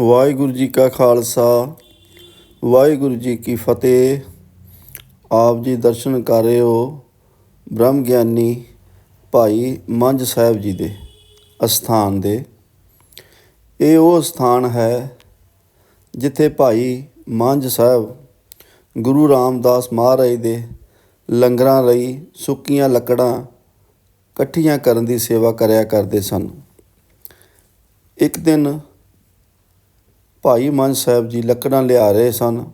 ਵਾਹਿਗੁਰੂ ਜੀ ਕਾ ਖਾਲਸਾ, ਵਾਹਿਗੁਰੂ ਜੀ ਕੀ ਫਤਿਹ। ਆਪ ਜੀ ਦਰਸ਼ਨ ਕਰ ਰਹੇ ਹੋ ਬ੍ਰਹਮ ਗਿਆਨੀ ਭਾਈ ਮੰਝ ਸਾਹਿਬ ਜੀ ਦੇ ਅਸਥਾਨ ਦੇ। ਇਹ ਉਹ ਸਥਾਨ ਹੈ ਜਿੱਥੇ ਭਾਈ ਮੰਝ ਸਾਹਿਬ ਗੁਰੂ ਰਾਮਦਾਸ ਮਹਾਰਾਜ ਦੇ ਲੰਗਰਾਂ ਲਈ ਸੁੱਕੀਆਂ ਲੱਕੜਾਂ ਇਕੱਠੀਆਂ ਕਰਨ ਦੀ ਸੇਵਾ ਕਰਿਆ ਕਰਦੇ ਸਨ। ਇੱਕ ਦਿਨ ਭਾਈ ਮਨ ਸਾਹਿਬ ਜੀ ਲੱਕੜਾਂ ਲਿਆ ਰਹੇ ਸਨ।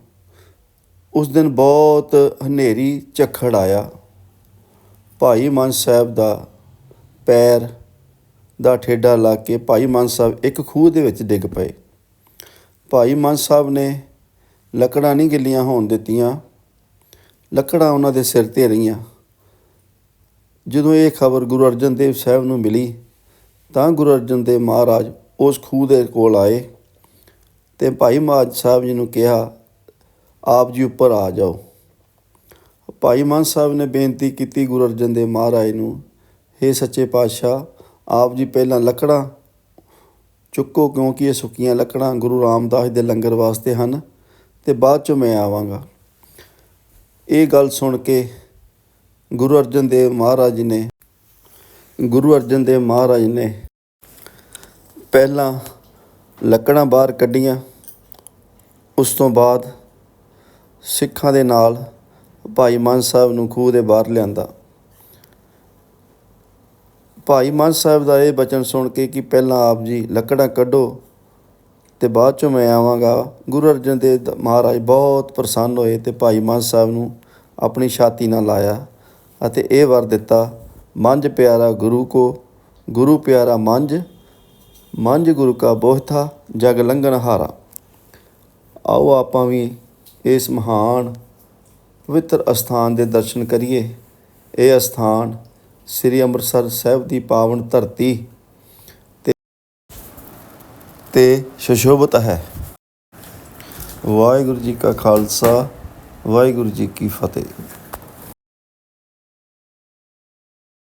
ਉਸ ਦਿਨ ਬਹੁਤ ਹਨੇਰੀ ਝੱਖੜ ਆਇਆ। ਭਾਈ ਮਨ ਸਾਹਿਬ ਦਾ ਪੈਰ ਦਾ ਠੇਡਾ ਲਾ ਕੇ ਭਾਈ ਮਨ ਸਾਹਿਬ ਇੱਕ ਖੂਹ ਦੇ ਵਿੱਚ ਡਿੱਗ ਪਏ। ਭਾਈ ਮਨ ਸਾਹਿਬ ਨੇ ਲੱਕੜਾਂ ਨਹੀਂ ਗਿੱਲੀਆਂ ਹੋਣ ਦਿੱਤੀਆਂ। ਲੱਕੜਾਂ ਉਹਨਾਂ ਦੇ ਸਿਰ ਤੇ ਰਹੀਆਂ। ਜਦੋਂ ਇਹ ਖਬਰ ਗੁਰੂ ਅਰਜਨ ਦੇਵ ਸਾਹਿਬ ਨੂੰ ਮਿਲੀ, ਤਾਂ ਗੁਰੂ ਅਰਜਨ ਦੇਵ ਮਹਾਰਾਜ ਉਸ ਖੂਹ ਦੇ ਕੋਲ ਆਏ। ਤੇ ਭਾਈ ਮਹਾਜ ਸਾਹਿਬ ਜੀ ਨੂੰ ਕਿਹਾ, ਆਪ ਜੀ ਉੱਪਰ ਆ ਜਾਓ। ਭਾਈ ਮਾਨ ਸਾਹਿਬ ਨੇ ਬੇਨਤੀ ਕੀਤੀ ਗੁਰੂ ਅਰਜਨ ਦੇਵ ਮਹਾਰਾਜ ਨੂੰ हे ਸੱਚੇ ਪਾਤਸ਼ਾਹ, ਆਪ ਜੀ ਪਹਿਲਾਂ ਲੱਕੜਾਂ ਚੁੱਕੋ ਕਿਉਂਕਿ ਇਹ ਸੁੱਕੀਆਂ ਲੱਕੜਾਂ ਗੁਰੂ ਰਾਮਦਾਸ ਦੇ ਲੰਗਰ ਵਾਸਤੇ ਹਨ ਤੇ ਬਾਅਦ ਚ ਮੈਂ ਆਵਾਂਗਾ। ਇਹ ਗੱਲ ਸੁਣ ਕੇ ਗੁਰੂ ਅਰਜਨ ਦੇਵ ਮਹਾਰਾਜ ਨੇ, ਗੁਰੂ ਅਰਜਨ ਦੇਵ ਮਹਾਰਾਜ ਨੇ ਪਹਿਲਾਂ ਲੱਕੜਾਂ ਬਾਹਰ ਕੱਢੀਆਂ। ਉਸ ਤੋਂ ਬਾਅਦ ਸਿੱਖਾਂ ਦੇ ਨਾਲ ਭਾਈ ਮਾਨ ਸਾਹਿਬ ਨੂੰ ਖੂਹ ਦੇ ਬਾਹਰ ਲਿਆਂਦਾ। ਭਾਈ ਮਾਨ ਸਾਹਿਬ ਦਾ ਇਹ ਬਚਨ ਸੁਣ ਕੇ ਕਿ ਪਹਿਲਾਂ ਆਪ ਜੀ ਲੱਕੜਾਂ ਕੱਢੋ ਤੇ ਬਾਅਦ ਚੋਂ ਮੈਂ ਆਵਾਂਗਾ। ਗੁਰੂ ਅਰਜਨ ਦੇਵ ਦ- ਮਹਾਰਾਜ ਬਹੁਤ ਪ੍ਰਸੰਨ ਹੋਏ ਤੇ ਭਾਈ ਮਾਨ ਸਾਹਿਬ ਨੂੰ ਆਪਣੀ ਛਾਤੀ ਨਾਲ ਲਾਇਆ ਅਤੇ ਇਹ ਵਰ ਦਿੱਤਾ, ਮੰਝ ਪਿਆਰਾ ਗੁਰੂ ਕੋ, ਗੁਰੂ ਪਿਆਰਾ ਮੰਝ ਮੰਝ ਗੁਰੂ ਕਾ ਬੋਹਥਾ ਜਗ ਲੰਘਣ ਹਾਰਾ। ਆਓ ਆਪਾਂ ਵੀ ਇਸ ਮਹਾਨ ਪਵਿੱਤਰ ਅਸਥਾਨ ਦੇ ਦਰਸ਼ਨ ਕਰੀਏ। ਇਹ ਅਸਥਾਨ ਸ੍ਰੀ ਅੰਮ੍ਰਿਤਸਰ ਸਾਹਿਬ ਦੀ ਪਾਵਨ ਧਰਤੀ ਤੇ ਤੇ ਸ਼ਸ਼ੋਭਤ ਹੈ। ਵਾਹਿਗੁਰੂ ਜੀ ਕਾ ਖਾਲਸਾ, ਵਾਹਿਗੁਰੂ ਜੀ ਕੀ ਫਤਿਹ।